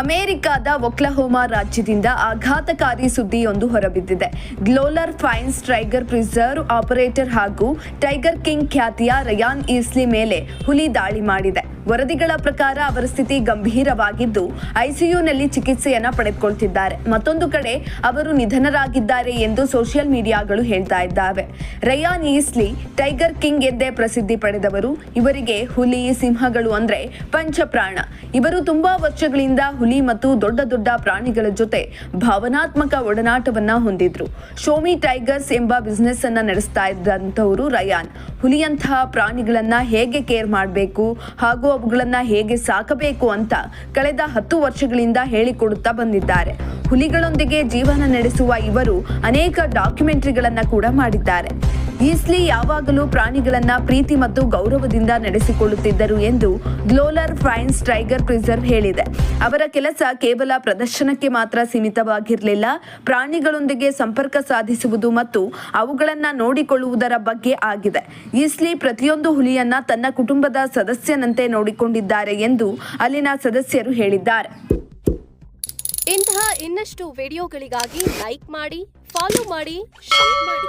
ಅಮೆರಿಕದ ಒಕ್ಲಹೋಮಾ ರಾಜ್ಯದಿಂದ ಆಘಾತಕಾರಿ ಸುದ್ದಿಯೊಂದು ಹೊರಬಿದ್ದಿದೆ. ಗ್ಲೋಲರ್ ಫೈನ್ಸ್ ಟೈಗರ್ ಪ್ರಿಸರ್ವ್ ಆಪರೇಟರ್ ಹಾಗೂ ಟೈಗರ್ ಕಿಂಗ್ ಖ್ಯಾತಿಯ ರಯಾನ್ ಈಸ್ಲಿ ಮೇಲೆ ಹುಲಿ ದಾಳಿ ಮಾಡಿದೆ. ವರದಿಗಳ ಪ್ರಕಾರ ಅವರ ಸ್ಥಿತಿ ಗಂಭೀರವಾಗಿದ್ದು, ಐಸಿಯುನಲ್ಲಿ ಚಿಕಿತ್ಸೆಯನ್ನ ಪಡೆದುಕೊಳ್ತಿದ್ದಾರೆ. ಮತ್ತೊಂದು ಕಡೆ ಅವರು ನಿಧನರಾಗಿದ್ದಾರೆ ಎಂದು ಸೋಷಿಯಲ್ ಮೀಡಿಯಾಗಳು ಹೇಳ್ತಾ ಇದ್ದಾವೆ. ರಯಾನ್ ಈಸ್ಲಿ ಟೈಗರ್ ಕಿಂಗ್ ಎಂದೇ ಪ್ರಸಿದ್ಧಿ ಪಡೆದವರು. ಇವರಿಗೆ ಹುಲಿ, ಸಿಂಹಗಳು ಅಂದ್ರೆ ಪಂಚಪ್ರಾಣ. ಇವರು ತುಂಬಾ ವರ್ಷಗಳಿಂದ ಹುಲಿ ಮತ್ತು ದೊಡ್ಡ ದೊಡ್ಡ ಪ್ರಾಣಿಗಳ ಜೊತೆ ಭಾವನಾತ್ಮಕ ಒಡನಾಟವನ್ನ ಹೊಂದಿದ್ರು. ಶೋಮಿ ಟೈಗರ್ಸ್ ಎಂಬ ಬಿಸ್ನೆಸ್ ಅನ್ನ ನಡೆಸ್ತಾ ಇದ್ದಂಥವರು ರಯಾನ್. ಹುಲಿಯಂತಹ ಪ್ರಾಣಿಗಳನ್ನ ಹೇಗೆ ಕೇರ್ ಮಾಡಬೇಕು? ಹಾಗೂ ಅವುಗಳನ್ನ ಹೇಗೆ ಸಾಕಬೇಕು ಅಂತ ಕಳೆದ ಹತ್ತು ವರ್ಷಗಳಿಂದ ಹೇಳಿಕೊಡುತ್ತಾ ಬಂದಿದ್ದಾರೆ. ಹುಲಿಗಳೊಂದಿಗೆ ಜೀವನ ನಡೆಸುವ ಇವರು ಅನೇಕ ಡಾಕ್ಯುಮೆಂಟರಿಗಳನ್ನ ಕೂಡ ಮಾಡಿದ್ದಾರೆ. ಈಸ್ಲಿ ಯಾವಾಗಲೂ ಪ್ರಾಣಿಗಳನ್ನ ಪ್ರೀತಿ ಮತ್ತು ಗೌರವದಿಂದ ನಡೆಸಿಕೊಳ್ಳುತ್ತಿದ್ದರು ಎಂದು ಗ್ಲೋಲರ್ ಫ್ರೈನ್ಸ್ ಟೈಗರ್ ಪ್ರಿಸರ್ವ್ ಹೇಳಿದೆ. ಅವರ ಕೆಲಸ ಕೇವಲ ಪ್ರದರ್ಶನಕ್ಕೆ ಮಾತ್ರ ಸೀಮಿತವಾಗಿರಲಿಲ್ಲ, ಪ್ರಾಣಿಗಳೊಂದಿಗೆ ಸಂಪರ್ಕ ಸಾಧಿಸುವುದು ಮತ್ತು ಅವುಗಳನ್ನು ನೋಡಿಕೊಳ್ಳುವುದರ ಬಗ್ಗೆ ಆಗಿದೆ. ಈಸ್ಲಿ ಪ್ರತಿಯೊಂದು ಹುಲಿಯನ್ನ ತನ್ನ ಕುಟುಂಬದ ಸದಸ್ಯನಂತೆ ನೋಡಿಕೊಂಡಿದ್ದಾರೆ ಎಂದು ಅಲ್ಲಿನ ಸದಸ್ಯರು ಹೇಳಿದ್ದಾರೆ. ಇಂತಹ ಇನ್ನಷ್ಟು ವಿಡಿಯೋಗಳಿಗಾಗಿ ಲೈಕ್ ಮಾಡಿ, ಫಾಲೋ ಮಾಡಿ, ಶೇರ್ ಮಾಡಿ.